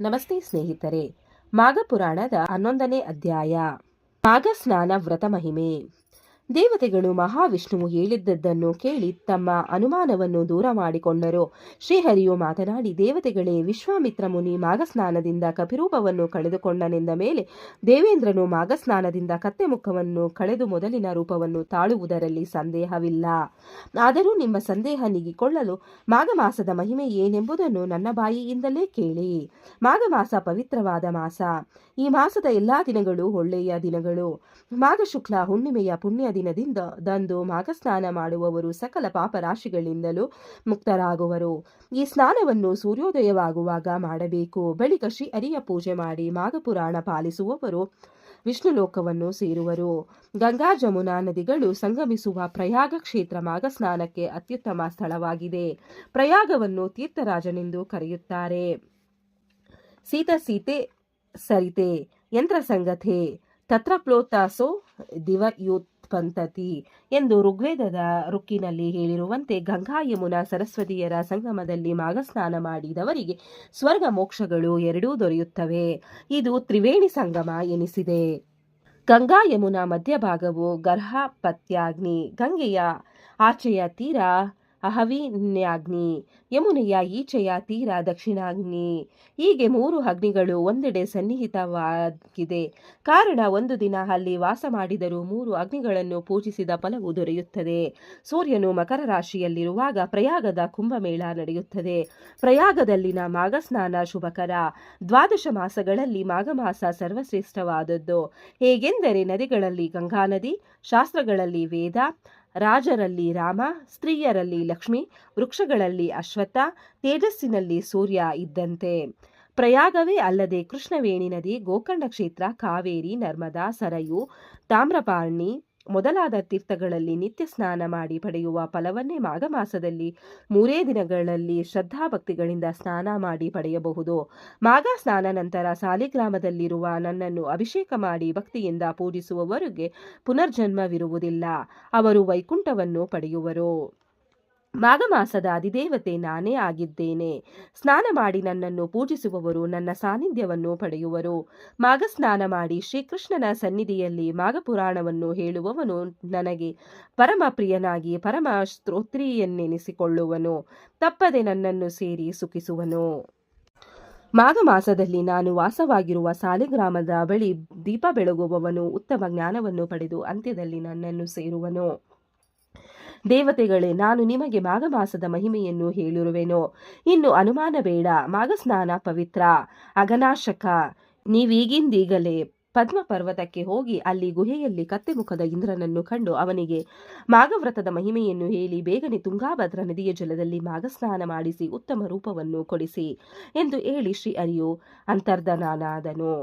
ನಮಸ್ತೆ ಸ್ನೇಹಿತರೆ ಮಾಘಪುರಾಣದ ಹನ್ನೊಂದನೇ ಅಧ್ಯಾಯ. ಮಾಘ ಸ್ನಾನ ವ್ರತ ಮಹಿಮೆ. ದೇವತೆಗಳು ಮಹಾವಿಷ್ಣುವು ಹೇಳಿದ್ದದ್ದನ್ನು ಕೇಳಿ ತಮ್ಮ ಅನುಮಾನವನ್ನು ದೂರ ಮಾಡಿಕೊಂಡರು. ಶ್ರೀಹರಿಯು ಮಾತನಾಡಿ, ದೇವತೆಗಳೇ, ವಿಶ್ವಾಮಿತ್ರ ಮುನಿ ಮಾಘಸ್ನಾನದಿಂದ ಕಪಿರೂಪವನ್ನು ಕಳೆದುಕೊಂಡನೆಂದ ಮೇಲೆ ದೇವೇಂದ್ರನು ಮಾಘಸ್ನಾನದಿಂದ ಕತ್ತೆ ಮುಖವನ್ನು ಕಳೆದು ಮೊದಲಿನ ರೂಪವನ್ನು ತಾಳುವುದರಲ್ಲಿ ಸಂದೇಹವಿಲ್ಲ. ಆದರೂ ನಿಮ್ಮ ಸಂದೇಹ ನೀಗಿಕೊಳ್ಳಲು ಮಾಘ ಮಾಸದ ಮಹಿಮೆ ಏನೆಂಬುದನ್ನು ನನ್ನ ಬಾಯಿಯಿಂದಲೇ ಕೇಳಿ. ಮಾಘ ಮಾಸ ಪವಿತ್ರವಾದ ಮಾಸ. ಈ ಮಾಸದ ಎಲ್ಲಾ ದಿನಗಳು ಒಳ್ಳೆಯ ದಿನಗಳು. ಮಾಘ ಶುಕ್ಲ ಹುಣ್ಣಿಮೆಯ ಪುಣ್ಯ ದಿನದಿಂದ ದಂದು ಮಾಘಸ್ನಾನ ಮಾಡುವವರು ಸಕಲ ಪಾಪರಾಶಿಗಳಿಂದಲೂ ಮುಕ್ತರಾಗುವರು. ಈ ಸ್ನಾನವನ್ನು ಸೂರ್ಯೋದಯವಾಗುವಾಗ ಮಾಡಬೇಕು. ಬಳಿಕ ಶ್ರೀ ಅರಿಯ ಪೂಜೆ ಮಾಡಿ ಮಾಘಪುರಾಣ ಪಾಲಿಸುವವರು ವಿಷ್ಣು ಲೋಕವನ್ನು ಸೇರುವರು. ಗಂಗಾ ಜಮುನಾ ನದಿಗಳು ಸಂಗಮಿಸುವ ಪ್ರಯಾಗ ಕ್ಷೇತ್ರ ಮಾಘ ಸ್ನಾನಕ್ಕೆ ಅತ್ಯುತ್ತಮ ಸ್ಥಳವಾಗಿದೆ. ಪ್ರಯಾಗವನ್ನು ತೀರ್ಥರಾಜನೆಂದು ಕರೆಯುತ್ತಾರೆ. ಸೀತ ಸೀತೆ ಸರಿತೆ ಯಂತ್ರ ಸಂಗತೆ ತತ್ರ ಪ್ಲೋತಾಸೋ ದಿವಯುತ್ಪಂತತಿ ಎಂದು ಋಗ್ವೇದದ ರುಕ್ಕಿನಲ್ಲಿ ಹೇಳಿರುವಂತೆ ಗಂಗಾ ಯಮುನಾ ಸರಸ್ವತಿಯರ ಸಂಗಮದಲ್ಲಿ ಮಾಘಸ್ನಾನ ಮಾಡಿದವರಿಗೆ ಸ್ವರ್ಗ ಮೋಕ್ಷಗಳು ಎರಡೂ ದೊರೆಯುತ್ತವೆ. ಇದು ತ್ರಿವೇಣಿ ಸಂಗಮ ಎನಿಸಿದೆ. ಗಂಗಾ ಯಮುನಾ ಮಧ್ಯಭಾಗವು ಗರ್ಹಪತ್ಯಾಗ್ನಿ, ಗಂಗೆಯ ಆಚೆಯ ತೀರ ಅಹವಿನ್ಯಾಗ್ನಿ ಯಮುನೆಯ ಈಚೆಯ ತೀರ ದಕ್ಷಿಣಾಗ್ನಿ. ಹೀಗೆ ಮೂರು ಅಗ್ನಿಗಳು ಒಂದೆಡೆ ಸನ್ನಿಹಿತವಾಗಿದೆ. ಕಾರಣ ಒಂದು ದಿನ ಅಲ್ಲಿ ವಾಸ ಮಾಡಿದರೂ ಮೂರು ಅಗ್ನಿಗಳನ್ನು ಪೂಜಿಸಿದ ಫಲವು ದೊರೆಯುತ್ತದೆ. ಸೂರ್ಯನು ಮಕರ ರಾಶಿಯಲ್ಲಿರುವಾಗ ಪ್ರಯಾಗದ ಕುಂಭಮೇಳ ನಡೆಯುತ್ತದೆ. ಪ್ರಯಾಗದಲ್ಲಿನ ಮಾಘಸ್ನಾನ ಶುಭಕರ. ದ್ವಾದಶ ಮಾಸಗಳಲ್ಲಿ ಮಾಘಮಾಸ ಸರ್ವಶ್ರೇಷ್ಠವಾದದ್ದು. ಹೇಗೆಂದರೆ ನದಿಗಳಲ್ಲಿ ಗಂಗಾ ನದಿ, ಶಾಸ್ತ್ರಗಳಲ್ಲಿ ವೇದ, ರಾಜರಲ್ಲಿ ರಾಮ, ಸ್ತ್ರೀಯರಲ್ಲಿ ಲಕ್ಷ್ಮಿ, ವೃಕ್ಷಗಳಲ್ಲಿ ತೇಜಸ್ಸಿನಲ್ಲಿ ಸೂರ್ಯ ಇದ್ದಂತೆ. ಪ್ರಯಾಗವೇ ಅಲ್ಲದೆ ಕೃಷ್ಣವೇಣಿ ನದಿ, ಗೋಕರ್ಣ ಕ್ಷೇತ್ರ, ಕಾವೇರಿ, ನರ್ಮದಾ, ಸರಯು ತಾಮ್ರಪಾರ್ಣಿ ಮೊದಲಾದ ತೀರ್ಥಗಳಲ್ಲಿ ನಿತ್ಯ ಸ್ನಾನ ಮಾಡಿ ಪಡೆಯುವ ಫಲವನ್ನೇ ಮಾಘ ಮಾಸದಲ್ಲಿ ಮೂರೇ ದಿನಗಳಲ್ಲಿ ಶ್ರದ್ಧಾಭಕ್ತಿಗಳಿಂದ ಸ್ನಾನ ಮಾಡಿ ಪಡೆಯಬಹುದು. ಮಾಘ ಸ್ನಾನ ನಂತರ ಸಾಲಿಗ್ರಾಮದಲ್ಲಿರುವ ನನ್ನನ್ನು ಅಭಿಷೇಕ ಮಾಡಿ ಭಕ್ತಿಯಿಂದ ಪೂಜಿಸುವವರಿಗೆ ಪುನರ್ಜನ್ಮವಿರುವುದಿಲ್ಲ. ಅವರು ವೈಕುಂಠವನ್ನು ಪಡೆಯುವರು. ಮಾಘ ಮಾಸದ ಅಧಿದೇವತೆ ನಾನೇ ಆಗಿದ್ದೇನೆ. ಸ್ನಾನ ಮಾಡಿ ನನ್ನನ್ನು ಪೂಜಿಸುವವರು ನನ್ನ ಸಾನ್ನಿಧ್ಯವನ್ನು ಪಡೆಯುವರು. ಮಾಘ ಸ್ನಾನ ಮಾಡಿ ಶ್ರೀಕೃಷ್ಣನ ಸನ್ನಿಧಿಯಲ್ಲಿ ಮಾಘಪುರಾಣವನ್ನು ಹೇಳುವವನು ನನಗೆ ಪರಮ ಪ್ರಿಯನಾಗಿ ಪರಮ ಸ್ತೋತ್ರಿಯನ್ನೆನಿಸಿಕೊಳ್ಳುವನು. ತಪ್ಪದೆ ನನ್ನನ್ನು ಸೇರಿ ಸುಖಿಸುವನು. ಮಾಘ ಮಾಸದಲ್ಲಿ ನಾನು ವಾಸವಾಗಿರುವ ಸಾಲಿಗ್ರಾಮದ ಬಳಿ ದೀಪ ಬೆಳಗುವವನು ಉತ್ತಮ ಜ್ಞಾನವನ್ನು ಪಡೆದು ಅಂತ್ಯದಲ್ಲಿ ನನ್ನನ್ನು ಸೇರುವನು. ದೇವತೆಗಳೇ, ನಾನು ನಿಮಗೆ ಮಾಘ ಮಾಸದ ಮಹಿಮೆಯನ್ನು ಹೇಳಿರುವೆನು. ಇನ್ನು ಅನುಮಾನ ಬೇಡ ಮಾಘ ಸ್ನಾನ ಪವಿತ್ರ. ಅಗನಾಶಕ ನೀವೀಗಿಂದೀಗಲೇ ಪದ್ಮ ಪರ್ವತಕ್ಕೆ ಹೋಗಿ ಅಲ್ಲಿ ಗುಹೆಯಲ್ಲಿ ಕತ್ತೆ ಮುಖದ ಇಂದ್ರನನ್ನು ಕಂಡು ಅವನಿಗೆ, ಮಾಘವ್ರತದ ಮಹಿಮೆಯನ್ನು ಹೇಳಿ ಬೇಗನೆ ತುಂಗಾಭದ್ರಾ ನದಿಯ ಜಲದಲ್ಲಿ ಮಾಘಸ್ನಾನ ಮಾಡಿಸಿ ಉತ್ತಮ ರೂಪವನ್ನು ಕೊಡಿಸಿ ಎಂದು ಹೇಳಿ ಶ್ರೀ ಅರಿಯು ಅಂತರ್ಧನಾದನು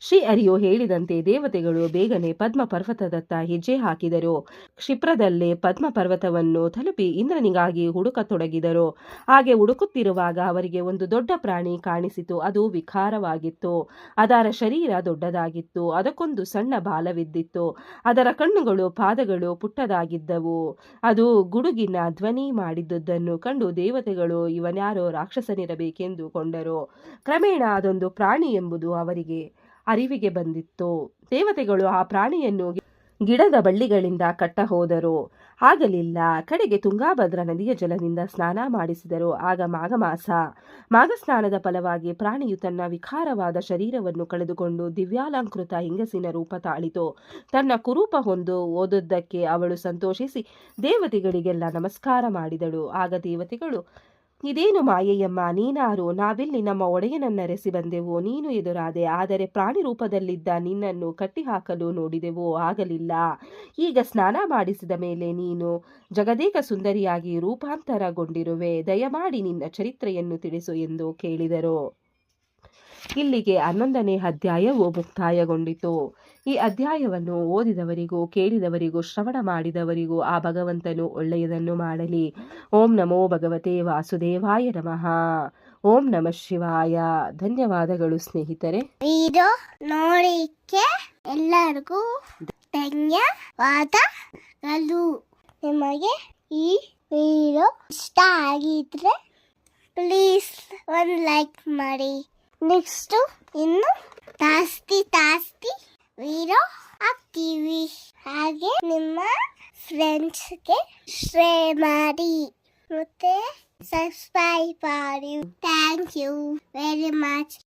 ಶ್ರೀ ಅರಿಯು ಹೇಳಿದಂತೆ ದೇವತೆಗಳು ಬೇಗನೆ ಪದ್ಮ ಪರ್ವತದತ್ತ ಹೆಜ್ಜೆ ಹಾಕಿದರು. ಕ್ಷಿಪ್ರದಲ್ಲೇ ಪದ್ಮ ಪರ್ವತವನ್ನು ತಲುಪಿ ಇಂದ್ರನಿಗಾಗಿ ಹುಡುಕತೊಡಗಿದರು. ಹಾಗೆ ಹುಡುಕುತ್ತಿರುವಾಗ ಅವರಿಗೆ ಒಂದು ದೊಡ್ಡ ಪ್ರಾಣಿ ಕಾಣಿಸಿತು. ಅದು ವಿಕಾರವಾಗಿತ್ತು. ಅದರ ಶರೀರ ದೊಡ್ಡದಾಗಿತ್ತು. ಅದಕ್ಕೊಂದು ಸಣ್ಣ ಬಾಲವಿದ್ದಿತ್ತು. ಅದರ ಕಣ್ಣುಗಳು ಪಾದಗಳು ಪುಟ್ಟದಾಗಿದ್ದವು. ಅದು ಗುಡುಗಿನ ಧ್ವನಿ ಮಾಡಿದ್ದುದನ್ನು ಕಂಡು ದೇವತೆಗಳು ಇವನ್ಯಾರೋ ರಾಕ್ಷಸನಿರಬೇಕೆಂದು ಕೊಂಡರು. ಕ್ರಮೇಣ ಅದೊಂದು ಪ್ರಾಣಿ ಎಂಬುದು ಅವರಿಗೆ ಅರಿವಿಗೆ ಬಂದಿತ್ತು. ದೇವತೆಗಳು ಆ ಪ್ರಾಣಿಯನ್ನು ಗಿಡದ ಬಳ್ಳಿಗಳಿಂದ ಕಟ್ಟ ಹೋದರು. ಆಗಲಿಲ್ಲ. ಕಡೆಗೆ ತುಂಗಾಭದ್ರಾ ನದಿಯ ಜಲದಿಂದ ಸ್ನಾನ ಮಾಡಿಸಿದರು. ಆಗ ಮಾಘ ಮಾಸ ಮಾಘ ಸ್ನಾನದ ಫಲವಾಗಿ ಪ್ರಾಣಿಯು ತನ್ನ ವಿಕಾರವಾದ ಶರೀರವನ್ನು ಕಳೆದುಕೊಂಡು ದಿವ್ಯಾಲಂಕೃತ ಹೆಂಗಸಿನ ರೂಪ ತಾಳಿತು. ತನ್ನ ಕುರೂಪ ಹೊಂದು ಓದುದ್ದಕ್ಕೆ ಅವಳು ಸಂತೋಷಿಸಿ ದೇವತೆಗಳಿಗೆಲ್ಲ ನಮಸ್ಕಾರ ಮಾಡಿದಳು. ಆಗ ದೇವತೆಗಳು ಇದೇನು ಮಾಯೆಯಮ್ಮ? ನೀನಾರು, ನಾವಿಲ್ಲಿ ನಮ್ಮ ಒಡೆಯನನ್ನರೆಸಿ ಬಂದೆವು. ನೀನು ಎದುರಾದೆ, ಆದರೆ ಪ್ರಾಣಿ ರೂಪದಲ್ಲಿದ್ದ ನಿನ್ನನ್ನು ಕಟ್ಟಿಹಾಕಲು ನೋಡಿದೆವು. ಆಗಲಿಲ್ಲ. ಈಗ ಸ್ನಾನ ಮಾಡಿಸಿದ ಮೇಲೆ ನೀನು ಜಗದೇಕ ಸುಂದರಿಯಾಗಿ ರೂಪಾಂತರಗೊಂಡಿರುವೆ. ದಯಮಾಡಿ ನಿನ್ನ ಚರಿತ್ರೆಯನ್ನು ತಿಳಿಸು ಎಂದು ಕೇಳಿದರು. ಇಲ್ಲಿಗೆ ಹನ್ನೊಂದನೇ ಅಧ್ಯಾಯವು ಮುಕ್ತಾಯಗೊಂಡಿತು. ಈ ಅಧ್ಯಾಯವನ್ನು ಓದಿದವರಿಗೂ ಕೇಳಿದವರಿಗೂ ಶ್ರವಣ ಮಾಡಿದವರಿಗೂ ಆ ಭಗವಂತನು ಒಳ್ಳೆಯದನ್ನು ಮಾಡಲಿ. ಓಂ ನಮೋ ಭಗವತೆ ವಾಸುದೇವಾಯ ನಮಃ. ಓಂ ನಮಃ ಶಿವಾಯ. ಧನ್ಯವಾದಗಳು ಸ್ನೇಹಿತರೆ. ಇದು ನೋಡಿಕೆ ಎಲ್ಲರಿಗೂ ಧನ್ಯವಾದಗಳು. ನಿಮಗೆ ಈ ವಿಡಿಯೋ ಇಷ್ಟ ಆಗಿದ್ರೆ ಪ್ಲೀಸ್ ಒಂದು ಲೈಕ್ ಮಾಡಿ. ನೆಕ್ಸ್ಟ್ ಇನ್ನು ಜಾಸ್ತಿ ಜಾಸ್ತಿ ವೀಡಿಯೋ ಹಾಕ್ತೀವಿ ಹಾಗೆ ನಿಮ್ಮ ಫ್ರೆಂಡ್ಸ್ಗೆ ಶೇರ್ ಮಾಡಿ ಮತ್ತೆ ಸಬ್ಸ್ಕ್ರೈಬ್ ಮಾಡಿ ಥ್ಯಾಂಕ್ ಯು ವೆರಿ ಮಚ್